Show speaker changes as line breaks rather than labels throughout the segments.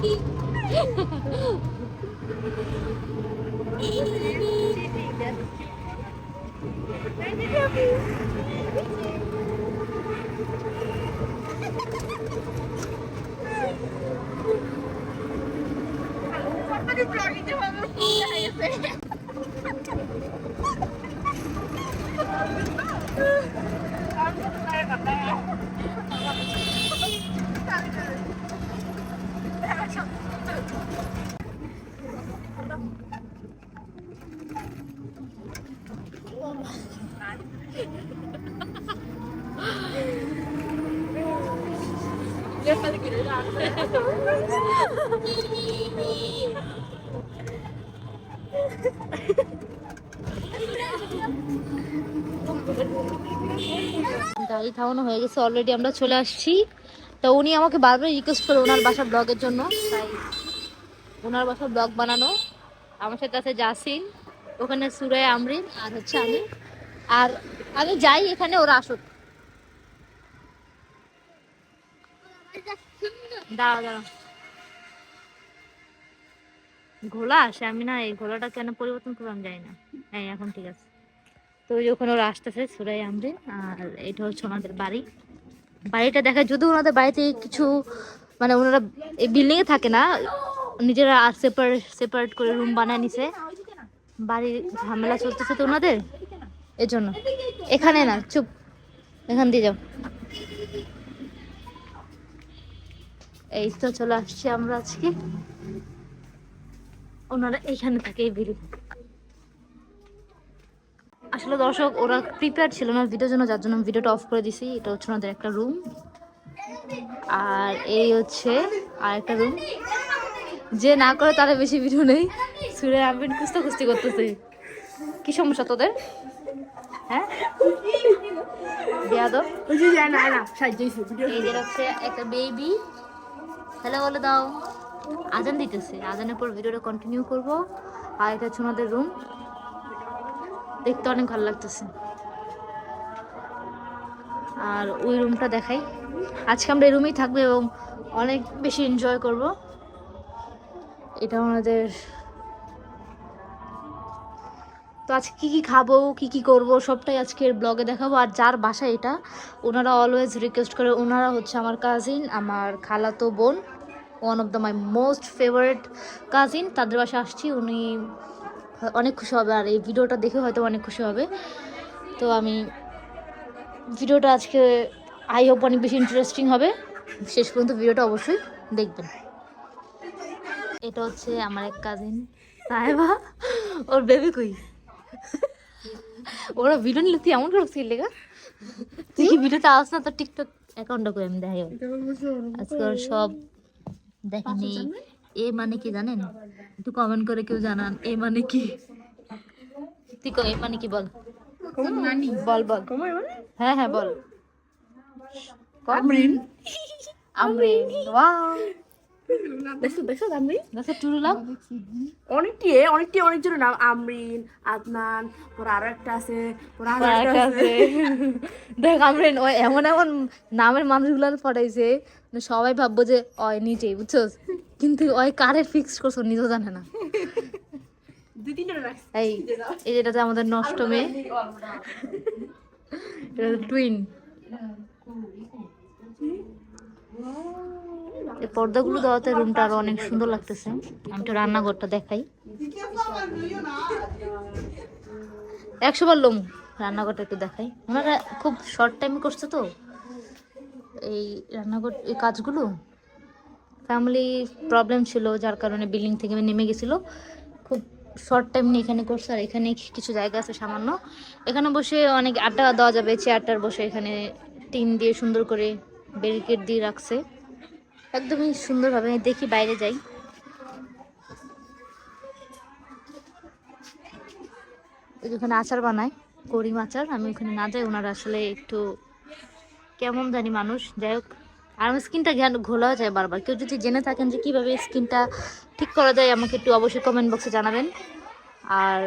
Thank you. গাড়ি থামানো হয়ে গেছে অলরেডি আমরা চলে আসছি। তো উনি আমাকে বারবার রিকোয়েস্ট করে ওনার বাসা ব্লগের জন্য। তাই ওনার বাসা ব্লগ বানানো। আমার সাথে আছে জাসিন, ওখানে সুরায় আমরিন, আর হচ্ছে আমি। আর আমি যাই এখানে, ওরা আসুক। দাঁড়া দাঁড়া ঘোলা আসে আমি না এই ঘোলাটা কেন পরিবর্তন আমি জানি না। হ্যাঁ এখন ঠিক আছে। তো ওখানে ওরা আসতেছে সুরাই আমরিন আর এটা হচ্ছে ওনাদের বাড়ি। বাড়িটা দেখা যদি ওনাদের বাড়িতে কিছু মানে ওনারা এই বিল্ডিং এ থাকে না, নিজেরা সেপারেট সেপারেট করে রুম বানায় নিছে। বাড়ির ঝামেলা চলতেছে তো ওনাদের, এজন্য। এখানে না, চুপ, এখান দিয়ে যাও। এই তো চলে আসছি আমরা আজকে। ওনারা এখানে থাকে এই বিল্ডিং আসলে দর্শক ওরা প্রিপেয়ার ছিল না ভিডিওর জন্য যার জন্য ভিডিওটা অফ করে দিছি। এটা হচ্ছে ওনাদের একটা রুম আর এই হচ্ছে আর একটা রুম যে না করে তারা বেশি ভিডিও নেই। সুরে আমিন কুস্তা কুস্তি করতেছে। কি সমস্যা তোদের? হ্যাঁ? বিয়াদব।
ওই যে যায় না না সাহায্য ভিডিও
এই যে হচ্ছে একটা বেবি হ্যালো বলে দাও। আজান দিতেছে। আজানের পর ভিডিওটা কন্টিনিউ করব। আর এটা হচ্ছে ওনাদের রুম দেখতে অনেক ভালো লাগতেছে। আর ওই রুমটা দেখাই। আজকে আমরা এই রুমেই থাকব এবং অনেক বেশি এনজয় করব। এটা ওনাদের তো আজকে কী কী খাব, কী কী করব, সবটাই আজকের ব্লগে দেখাবো। আর যার বাসা এটা, ওনারা অলওয়েজ রিকোয়েস্ট করে, ওনারা হচ্ছে আমার কাজিন আমার খালাতো বোন one of the my most favourite cousin তাদের বাসা আসছি। উনি অনেক খুশি হবে। আর এই ভিডিওটা দেখে হয়তো অনেক খুশি হবে। তো আমি ভিডিওটা আজকে আই হোপ অনেক বেশি ইন্টারেস্টিং হবে। শেষ পর্যন্ত ভিডিওটা অবশ্যই দেখবেন। এটা হচ্ছে আমার এক কাজিন সাহেবা। ওর বেবি কই? ওরা ভিডিও নিলে তুই এমন করছিস লেগা? তুই কি ভিডিওতে আস না, তোর টিকটক অ্যাকাউন্টটা করে আমি দেখাই। আজকে সব দেখেনি। এ মানে কি জানেন? একটু কমেন্ট করে কেউ জানান এ মানে কি? তুই এ মানে কি বল? বল বল। হ্যাঁ হ্যাঁ বল।
আমরিন?
আমরিন ওয়াও।
দেখছ দেখছ আমরিন?
গাছে টুরুলাম
অনেকটি অনেকটি অনেকজনের নাম। আমরিন আদনান ওর আরও একটা আছে ওর আরও একটা
একটা
আছে।
দেখ আমরিন ওই এমন এমন নামের মানুষগুলো পড়াইছে মানে সবাই ভাববো যে অয় নিজেই বুঝছস? কিন্তু ওই কারে ফিক্স করছ নিজেও জানে না। এই এই যেটাতে আমাদের নষ্ট মেয়ে। টুইন এই পর্দাগুলো দেওয়াতে রুমটা আরও অনেক সুন্দর লাগতেছে। আমি তো রান্নাঘরটা দেখাই। একশো বার লোম। রান্নাঘরটা একটু দেখাই। ওনারা খুব শর্ট টাইমে করছে তো। এই রান্নাঘর এই কাজগুলো। ফ্যামিলি প্রবলেম ছিল, যার কারণে বিল্ডিং থেকে নেমে গেছিল। খুব শর্ট টাইম নিয়ে এখানে করছে আর এখানে কিছু জায়গা আছে সামান্য। এখানে বসে অনেক আড্ডা দেওয়া যাবে চেয়ারটার বসে এখানে টিন দিয়ে সুন্দর করে ব্যারিকেড দিয়ে রাখছে। একদমই সুন্দরভাবে দেখি বাইরে যাই। ওখানে আচার বানায়, করিম আচার, আমি ওখানে না যাই, ওনারা আসলে একটু কেমন জানি মানুষ। যাই হোক আর আমার স্কিনটা ঘোলাও যায় বারবার। কেউ যদি জেনে থাকেন যে কীভাবে স্কিনটা ঠিক করা যায় আমাকে একটু অবশ্যই কমেন্ট বক্সে জানাবেন। আর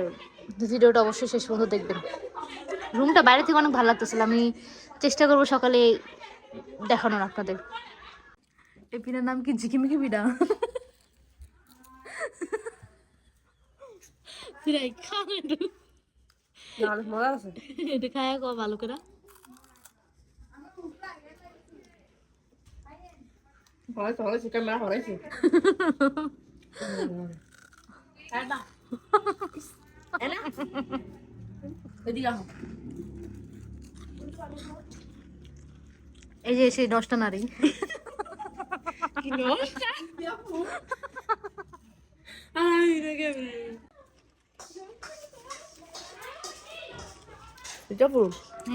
ভিডিওটা অবশ্যই শেষ পর্যন্ত দেখবেন। রুমটা বাইরে থেকে অনেক ভালো লাগতেছিল। আমি চেষ্টা করব সকালে দেখানোর আপনাদের। এই পিনার নাম কি? ঝিকিমিকি
পিনা? পিনাই
এটা ভালো করে।
হয়েছে হয়েছে ক্যামেরা হয়েছে
এই যে সেই দশটা নারী।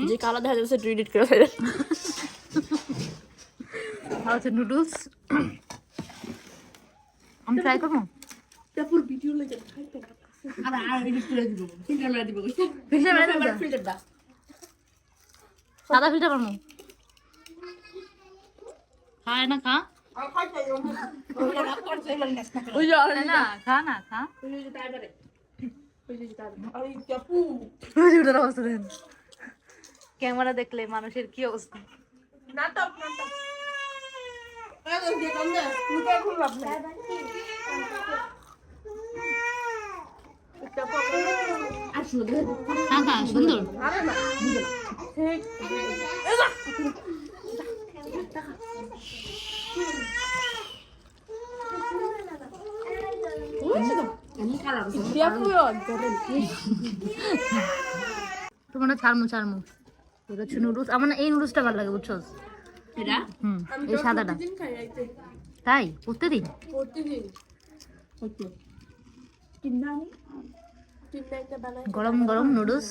যে কালা দেখা যাচ্ছে ডিলিট করে।
হচ্ছে নুডলস আমি ট্রাই করব?
জাপুর ভিডিও লাগে আরে আর এডিট করে দিব কি ক্যামেরা দিব।
ফিল্টার মেরে
ফিল্টার দা।
সাদা ফিল্টার বানো খায় না খা। না ক্যামেরা দেখলে মানুষের কি অবস্থা?
নাটক নাটক।
সুন্দর তোমার ছাড়মু ছাড়মু। এটা হচ্ছে নুডলস। আমার এই নুডলসটা ভালো লাগে বুঝছ? হুম এই সাদাটা। তাই? প্রত্যেকদিন গরম গরম নুডলস।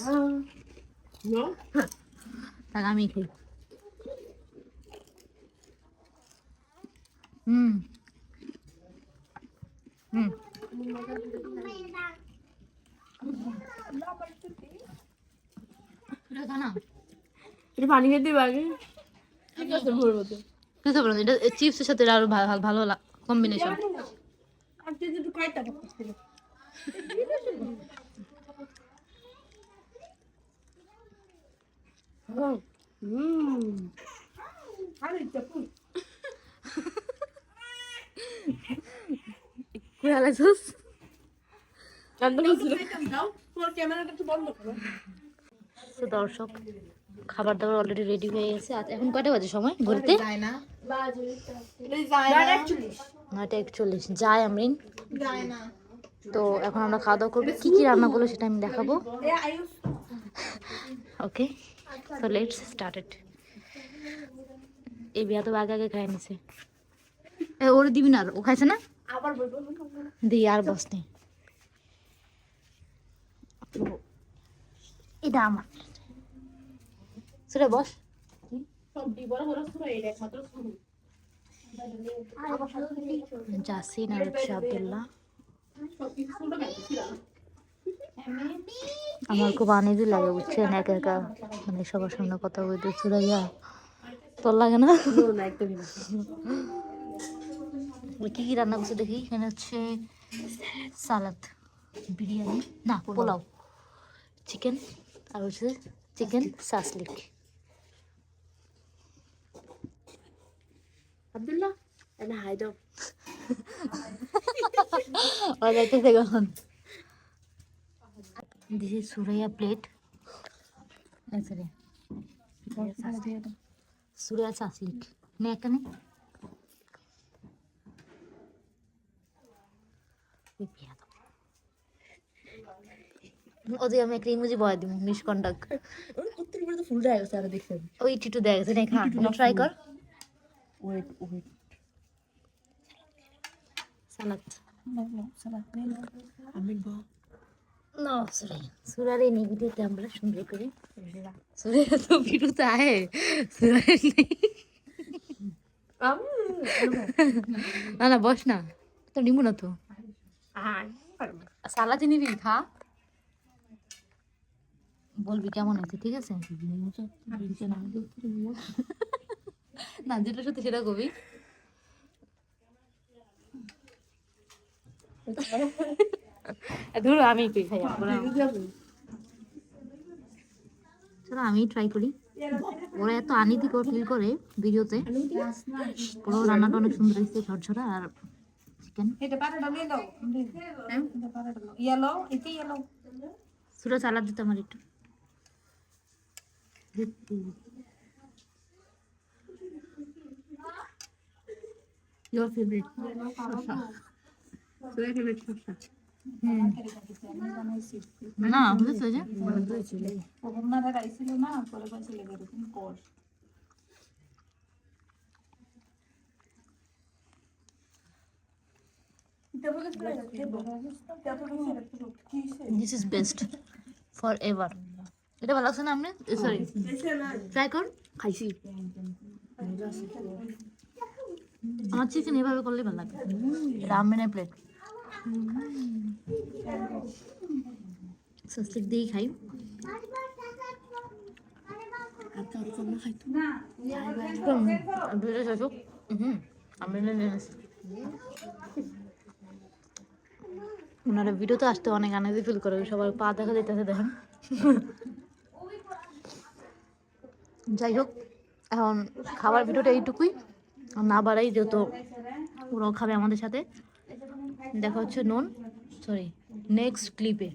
তাক আমি খাই। হুম। হুম। এটা
এটা পানি খেতে মতো
কিছু বলুন এটা চিপসের সাথে আরও ভালো ভালো কম্বিনেশন তো দর্শক। খাবার দাবার অলরেডি রেডি হয়ে গেছে। আর এখন কয়টা বাজে সময় ঘুরতে নয়টা একচল্লিশ। যাই আমরিন তো এখন আমরা খাওয়া দাওয়া করব। কী কী রান্না করল সেটা আমি দেখাবো। ওকে তো লেটস স্টার্টেড এই বিয়া তো আগে আগে খাই নিছে। এ ওরে দিবি না আর, ও খাইছে না?
আবার
দিই আর বস নেই এটা আমার। সেটা বস। জাসিন আর আবদুল্লাহ। আমার খুব আনিজি লাগে বুঝছেন? একা একা মানে সবার সামনে কথা বলতে চুরাইয়া তোর লাগে না? কি কি রান্না করছে দেখি? এখানে হচ্ছে সালাদ বিরিয়ানি না পোলাও চিকেন আর হচ্ছে চিকেন সাসলিক
আব্দুল্লাহ এনে হাই দাও।
ওরা যাইতেছে কখন this is Suraiya plate Suraiya shashlik নে এখানে ওদের আমি একটা ইমোজি বয় দিব মিসকন্ডাক্ট
উত্তর করে তো ফুল দেয় গেছে আর দেখছেন
ওই টিটু দেখ গেছে খা। ট্রাই কর।
ওয়েট ওয়েট আমি বা
না সুরাইয়া সুরার এই নিবিড়িতে আমরা সুন্দর করে সুরাইয়া তো ভিডিওতে আহে। সুরাইয়া নেই। না না বস না। তো নিবো না তো। সালাতে নিবি খা। বলবি কেমন আছে ঠিক আছে? না যেটা সত্যি সেটা কবি। ধরো আমি একটু খাই চলো আমি ট্রাই করি। ওরা এত আনিতি ফিল করে ভিডিওতে। পুরো রান্নাটা অনেক সুন্দর হয়েছে ঝরঝরা আর চিকেন
এটা পাটাটা নিয়ে দাও
Your favorite? শসা। Your favorite শসা?
না বুঝেছ যে this is best for ever এটা ভালো লাগছে না আপনি? সরি ট্রাই কর।
খাইছি।
আমার চিকেন এভাবে করলে ভালো লাগে রামেনের প্লেট সস্তিক দিয়েই খাই। দুটো শাসক হুম আমি ওনারা ভিডিওতে আসতে অনেক আনন্দ ফিল করে সবার পা দেখা যেতেছে দেখেন। যাই হোক এখন খাবার ভিডিওটা এইটুকুই। না বাড়াই যত ওরাও খাবে আমাদের সাথে। দেখা হচ্ছে নুন সরি নেক্সট ক্লিপে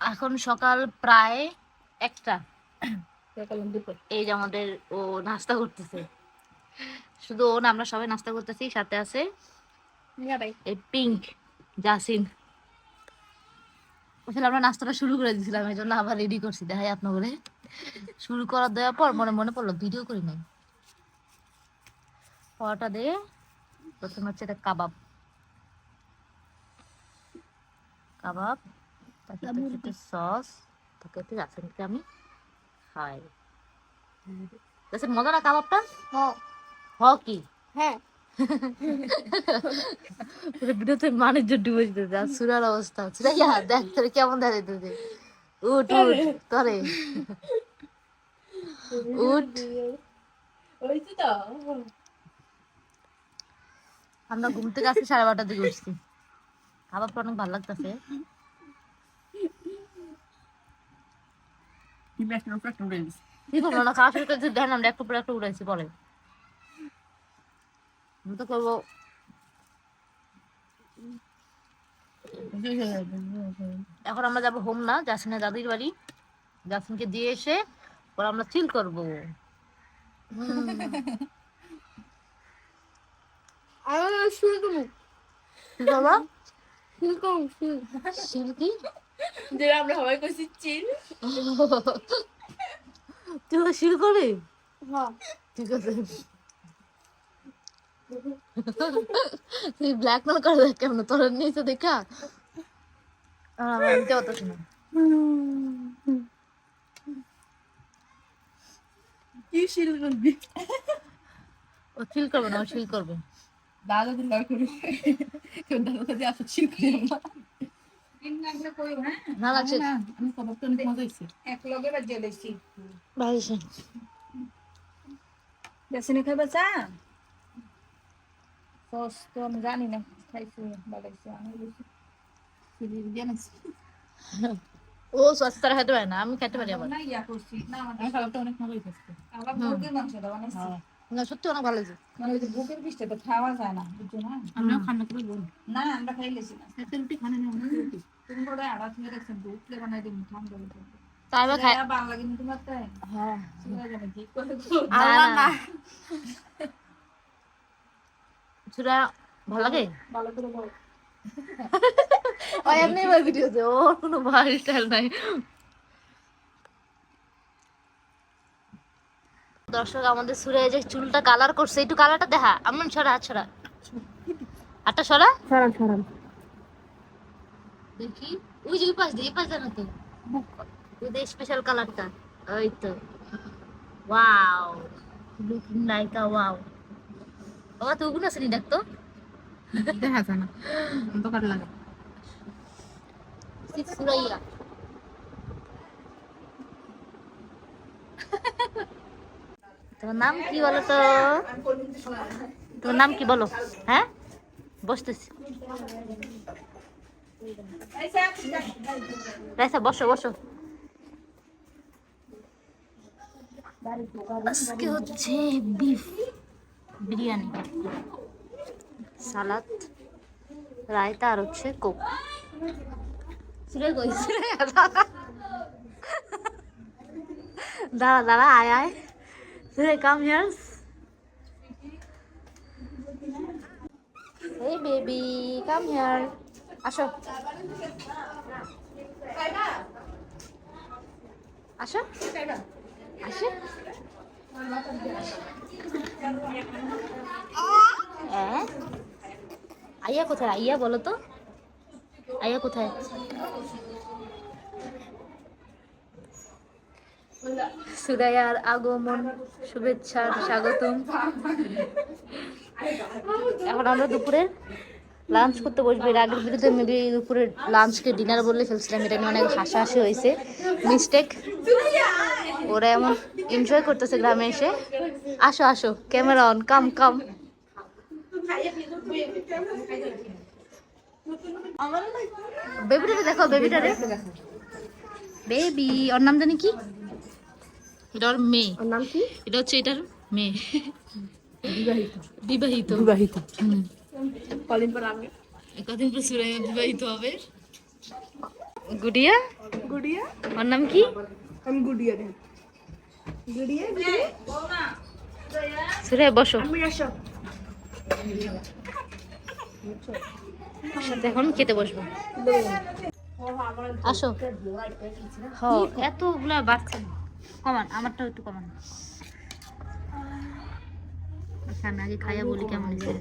এখন সকাল প্রায় একটা। এই যে আমাদের ও নাস্তা করতেছে। শুধু ও না আমরা সবাই নাস্তা করতেছি সাথে আছে এই পিঙ্ক জাসিন। আসলে আমরা নাস্তাটা শুরু করে দিয়েছিলাম এই জন্য আবার রেডি করছি। দেখাই আপনার করে শুরু করার দেওয়ার পর মনে মনে পড়ল ভিডিও করি নাই। পরোটা দিয়ে প্রথমে হচ্ছে এটা কাবাব। কাবাব হচ্ছে সস তারপরে হচ্ছে জাসিনকে আমি খাই জাসিন মজা না কাবাবটা হ কি
হ্যাঁ
ভিডিওতে মানুষজন ডুবে যেতেছে আর সুরার অবস্থা সুরাইয়া দেখ তোর কেমন দেখা যেতেছে উঠ উঠ তরে উঠ আমরা ঘুম থেকে আজকে সাড়ে বারোটার দিকে উঠছি খাবারটা অনেক ভালো লাগতেছে।
তুমি একটা উপরে একটা উড়ে দিছি।
কি করব? না খাওয়া শুরু করেছি দেখেন আমরা একটু পরে একটু উড়াইছি বলে। আমি তো করব। এখন আমরা যাব হোম না জাসিনের দাদির বাড়ি। জাসিনকে দিয়ে এসে পরে আমরা চিল করব। বাবা?
আমরা সবাই কইছি
তুই শিল করে
হ্যাঁ।
ঠিক আছে। তুই ব্ল্যাক মেল করে দেখ কেমন তোর নিচে দেখা। না
কি শিল করবি?
ও চিল করবে না ও শিল করবে।
কেউ দাদা কাছে আসো শিল করি
না
আমি কবাবটা অনেক মজা হয়েছে
এক লগে বাজিয়ে দিছি
ভাইছে
বেসনে খাইবা চা সস তো আমি জানি না খাইছি বানাইছি আমি বলছি
দিয়ে আনছি
ও সস্তার খেতে পারে না আমি খেতে পারি আবার
না ইয়া করছি না আমার
খাবারটা অনেক মজা হয়েছে
আবার মুরগির
না সত্যি অনেক ভালো লাগছে
মানে ওই যে বুকের তো খাওয়া যায় না বুঝছ না?
আমরাও খান্না করে বল।
না আমরা খাইলেছি না।
এত রুটি খানে না আমরা রুটি।
তুমি বড় আড়া থেকে দেখছেন বুকলে বানাই দিন ঠান্ডা হলে
তাই বা খাই
বাংলা কিন্তু
হ্যাঁ।
সুরা জানে কি করে
না না। ভালো লাগে?
ভালো করে বল।
ওই এমনি এবার ভিডিওতে ওর কোনো ভাই স্টাইল নাই। দর্শক আমাদের সুরে যে চুলটা কালার করছে একটু কালারটা দেখা। আমন সরা হাত সরা। হাতটা সরা।
সরান সরান
দেখি। ওই যে ওই পাশ দিয়ে পাশ জানো তো? ওই যে স্পেশাল কালারটা ওই তো। ওয়াও লুকিং লাইক ওয়াও বাবা নি দেখতো
দেখা যায় না। লাগে।
সুরাইয়া। তোমার নাম কি বলো তো তোমার নাম কি বলো? হ্যাঁ? বসতেছি। রাইসা বসো বসো। আজকে হচ্ছে বিফ বিরিয়ানি সালাদ রায়তা আর হচ্ছে কোক। দাঁড়া দাঁড়া আয় আয়। সুরে come here's Hey baby, come here. আসো আসো আসো হ্যাঁ আইয়া কোথায় আইয়া বলো তো আইয়া কোথায় সুরাইয়ার আগমন শুভেচ্ছার স্বাগতম। এখন আমরা দুপুরে লাঞ্চ করতে বসবো। এর আগের ভিডিওতে মেবি দুপুরে লাঞ্চকে ডিনার বললে ফেলছিলাম। এটা নিয়ে অনেক হাসাহাসি হয়েছে। মিস্টেক ওরা এমন এনজয় করতেছে গ্রামে এসে। আসো আসো ক্যামেরা অন কাম কাম বেবিটারে দেখো বেবিটারে বেবি ওর নাম জানি কি? এটা ওর মেয়ে।
ওর নাম কি?
এটা হচ্ছে এটার মেয়ে। বিবাহিত।
বিবাহিত।
হুম।
কলিন পর আমি
কদিন পর সুরাইয়া বিবাহিত হবে। গুডিয়া?
গুড়িয়া?
ওর নাম কি?
আমি গুড়িয়া রে গুড়িয়া
সুরাইয়া বসো।
আমি আসো।
সাথে এখন খেতে বসবো। আসো। এতগুলা বাচ্চা। কমান আমারটাও একটু কমান। আচ্ছা আমি আগে খাইয়া বলি কেমন হয়েছে।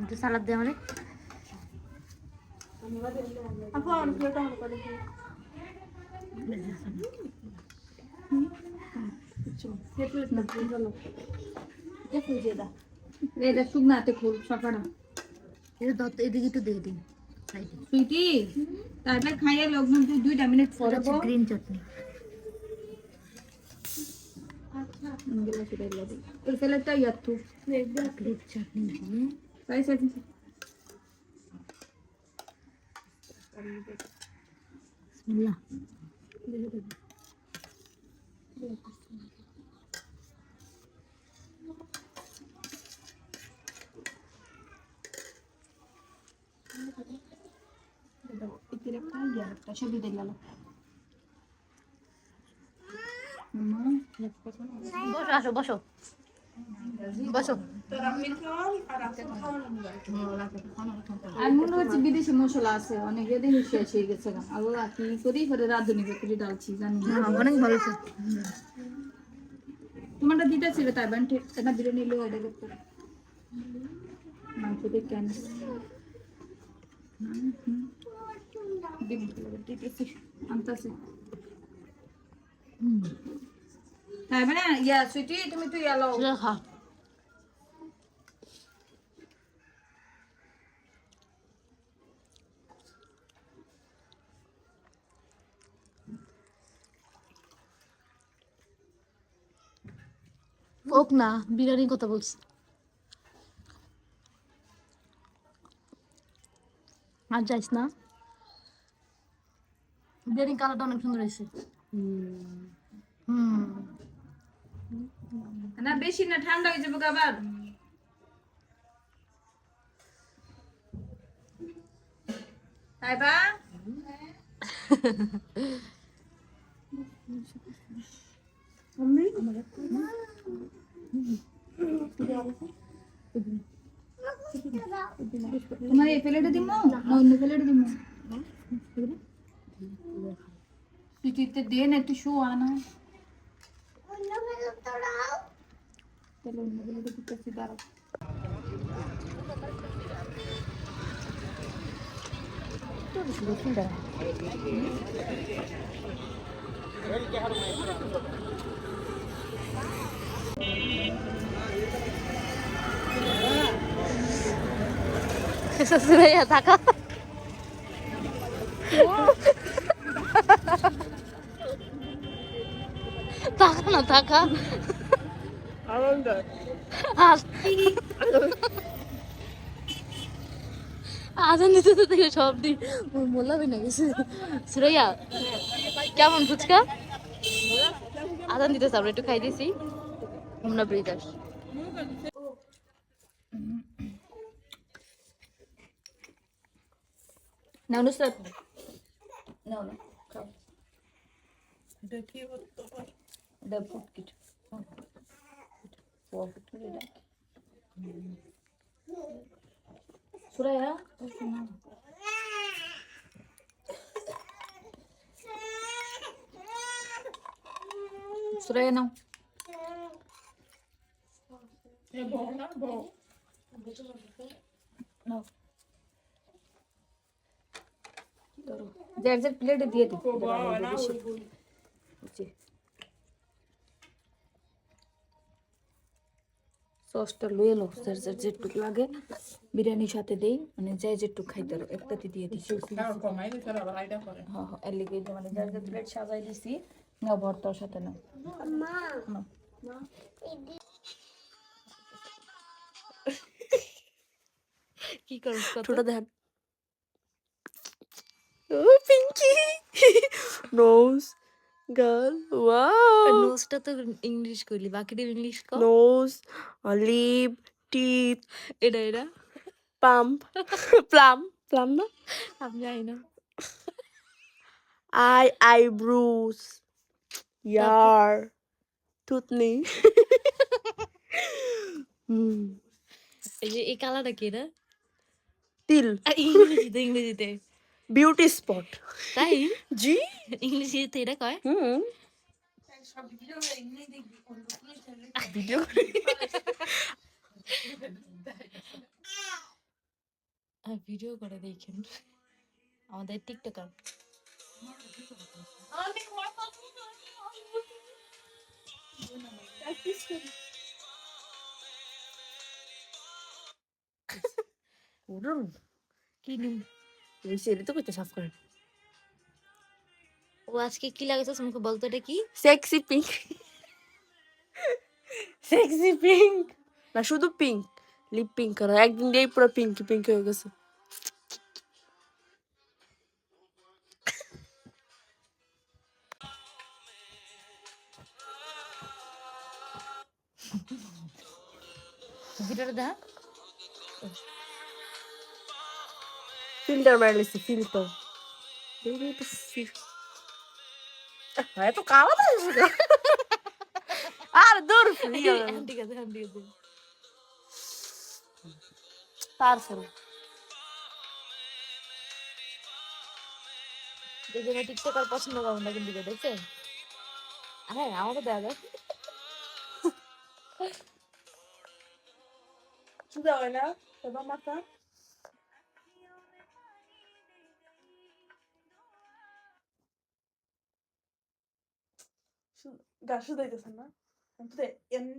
একটু সালাদ দে আমারে
এটা শুকনাতে খুব সকালে
এদিকে একটু দিয়ে দিন। সাইডে
সুইটি তারপরে খাইয়ে লগ্ন তুই দুইটা মিনিট পরে
গ্রিন চাটনি
এই ফেলেটা ইয়াত্তু
গ্রিন চাটনি দিয়ে
তাই সাথে
বিসমিল্লাহ।
একটা ছবি দেখলাম
বসো আসো বসো বসো
আর মনে হচ্ছে বিদেশি মশলা আছে অনেক এদিন শেষ হয়ে গেছে আল্লাহ কি করি করে রাঁধুনি করে ডালছি জানি
অনেক ভালো
তোমারটা দিতে ছিল তাই বান্টি এটা বিরিয়ানি নিলেও এটা করতে মাংস দিয়ে তাই মানে তুমি ইয়া
খা। ওক না বিরিয়ানির কথা বলছি। আর যাইস না? বিরিয়ানি কালারটা অনেক সুন্দর হয়েছে। হুম।
না বেশি না ঠান্ডা হয়ে যাবে আবার। তাই বা? তোমার এই প্লেটে দিমো? না অন্য প্লেটে দিমো। তুই তুই দে না একটু শো আনা তাহলে অন্য প্লেটে দিতেছি দাঁড়াও
সুরাইয়া থাকা। আজান দিতে তো থেকে সব দিন না গেছে। সুরাইয়া, কেমন ফুচকা? আজান দিতেছে আমরা একটু খাই দিছি নাও না খাও। এটা ফুটকিট ফুটকিট এটা সুরাইয়া সুরাইয়া নাও নাও ধরো যার যার প্লেটে দিয়ে দিই জি সসটা লয়ে লো যার যার যেটুক লাগে বিরিয়ানির সাথে দেই মানে যাই যেটুক খাইতে পারো একটাতে দিয়ে দিছি। হ্যাঁ হ্যাঁ এর লিগে যে মানে যার যার প্লেট সাজাই দিছি না ভর্তার সাথে না। কি করছ
ছোট দেখেন Oh, Pinki. Nose girl wow!
নোজটা তো ইংলিশ কইলি বাকিটা ইংলিশ কর
নোজ লিপ টিথ
এটা এটা
পাম্প প্লাম প্লাম না?
আমি জানি না।
আই আইব্রোস ইয়ার থুতনি। হুম।
এই যে এই কালারটা কি এটা
তিল।
আর ইংরেজিতে ইংরেজিতে।
Beauty spot.
তাই?
জি।
ইংরেজিতে এটা কয়?
হুম। ভিডিও
করে দেখেন। আমাদের টিকটকার। কি নিম
সেটা তো করতে সাফ করেন
ও আজকে কি লাগেছে তোমাকে বলতো এটা কি?
সেক্সি পিঙ্ক সেক্সি পিঙ্ক না শুধু পিঙ্ক লিপ পিঙ্ক করা। একদিন দিয়েই পুরো পিঙ্ক পিঙ্ক হয়ে গেছে।
ভিডিওটা দেখা।
ফিল্টার মারে লিছি ফিল্টার এত কালো তো আর দূর
ঠিক আছে ঠিক আছে
তারপরে
দেখবেন টিকটকার পছন্দ করবেন না কিন্তু দেখছেন হ্যাঁ আমাকে দেওয়া যায়
সুদা হয় না বাবা মাথা গা শুধাইতেছে না এমনি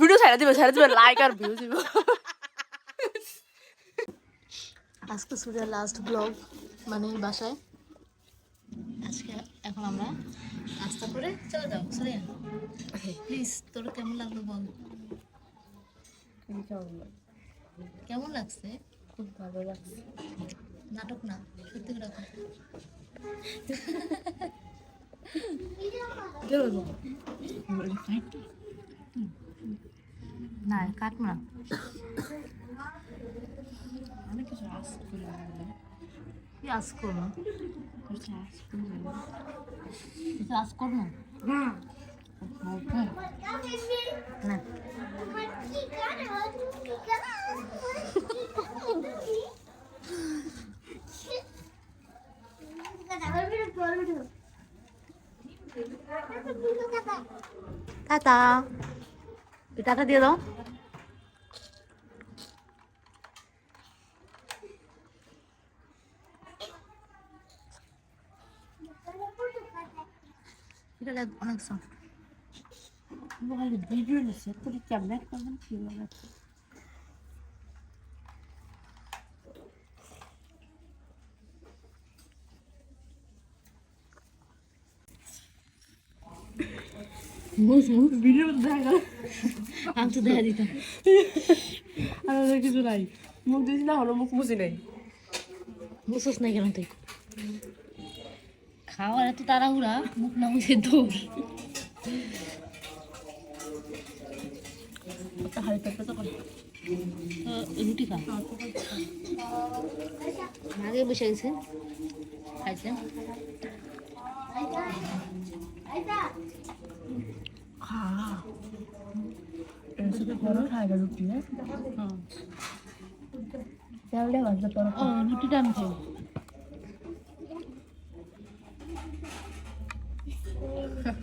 ভিডিও ছাড়া দিবে ছাড়া দিবে লাইক আর ভিউ দিবে
আজকে সুরের লাস্ট ব্লগ মানে বাসায় আজকে এখন আমরা নাস্তা করে চলে যাও সুরিয়া প্লিজ তোর কেমন লাগল বল। কেমন লাগছে?
খুব ভালো লাগছে।
নাটক না সত্যি করে কথা। না কাটবো না। কি আজ করব? কিছু আজ করব না টাটা টাটা দিয়ে দাও এটা অনেক soft।
বলে ভিডিও নিছে তুই কেমনে করবেন কি বলে মুখ মুখ ভিডিও দেখা
আমি তো দেখা দিতাম
আর কিছু নাই মুখ দিয়েছি না হলো মুখ বুঝি নাই
বুঝছিস না কেন তুই খাওয়ার এত তাড়াহুড়া মুখ না বুঝে দৌড়।
তো
রুটি খা। আগে বসে গেছে। খাইছে।
খা। রুটি হ্যাঁ?
হ্যাঁ। রুটিটা আমি খাই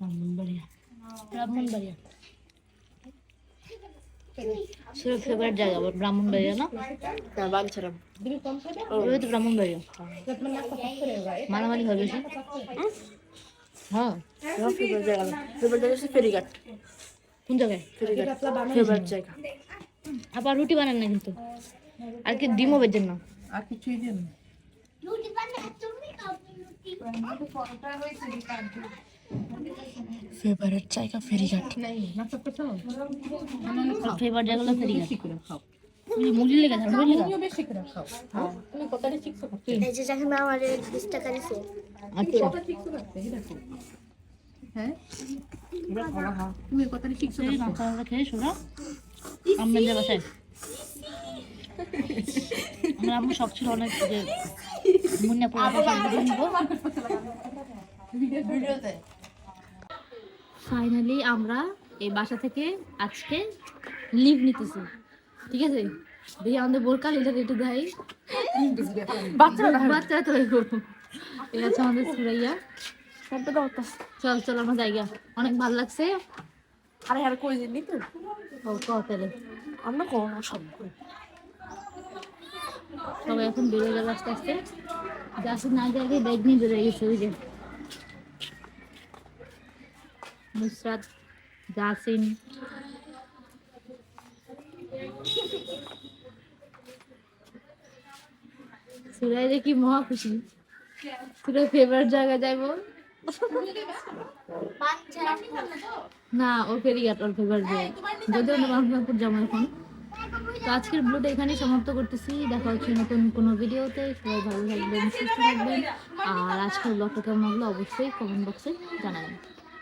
ব্রাহ্মণবাড়িয়া
ব্রাহ্মণবাড়িয়া। সেটা ফেভারিট জায়গা আবার ব্রাহ্মণবাড়িয়া না?
না বাঞ্ছারাম।
ওই তো ব্রাহ্মণবাড়িয়া। মারামারি হয় হ্যাঁ।
ফেভার জায়গা ফেভার জায়গা হচ্ছে ফেরিঘাট।
কোন জায়গায়?
ফেরিঘাট। ফেভার জায়গা।
আবার রুটি বানান না কিন্তু। আর কি ডিমও বেজেন না।
আর কিছুই দিন ফেভারিট জায়গা ফেরিঘাট।
ফেভার জায়গা হলো ফেরি মুড়ি লেগে থাকে লেগে
এই যে যখন আমার বিশ টাকা দিছে
আচ্ছা।
তুমি কতটা
আমরা খেয়ে শোনা। আমরা আমার শখ ছিল অনেক যে মুন্না পড়া ভিডিও নিবো। ফাইনালি আমরা এই বাসা থেকে আজকে লিভ নিতেছি। ঠিক আছে? দেখি আমাদের বোরকা এটা রেটে দেয়
বাচ্চারা
বাচ্চা তো এরকম। এই হচ্ছে আমাদের সুরাইয়া। চল চল আমরা জায়গা অনেক ভালো লাগছে।
আরে আর কই দিন তো
ও কতেলে
আমরা কোন সব
সবাই এখন বেরোয় গেল আস্তে আস্তে। যাচ্ছে না আগে ব্যাগ নিয়ে বেরোয় গেছে ওই যে। নুসরাত জাসিন। সুরাই দেখি মহা খুশি। সুরাই ফেভারিট জায়গা যাইবো। না, ও ফেরিঘাট ওর ফেভারিট জায়গা যদিও বাংলাপুর যাব এখন। তো আজকের ব্লুটা এখানেই সমাপ্ত করতেছি। দেখা হচ্ছে নতুন কোনো ভিডিওতে সবাই ভালো থাকবেন, সুস্থ থাকবেন। আর আজকের ব্লগটা কেমন লাগল অবশ্যই কমেন্ট বক্সে জানাবেন।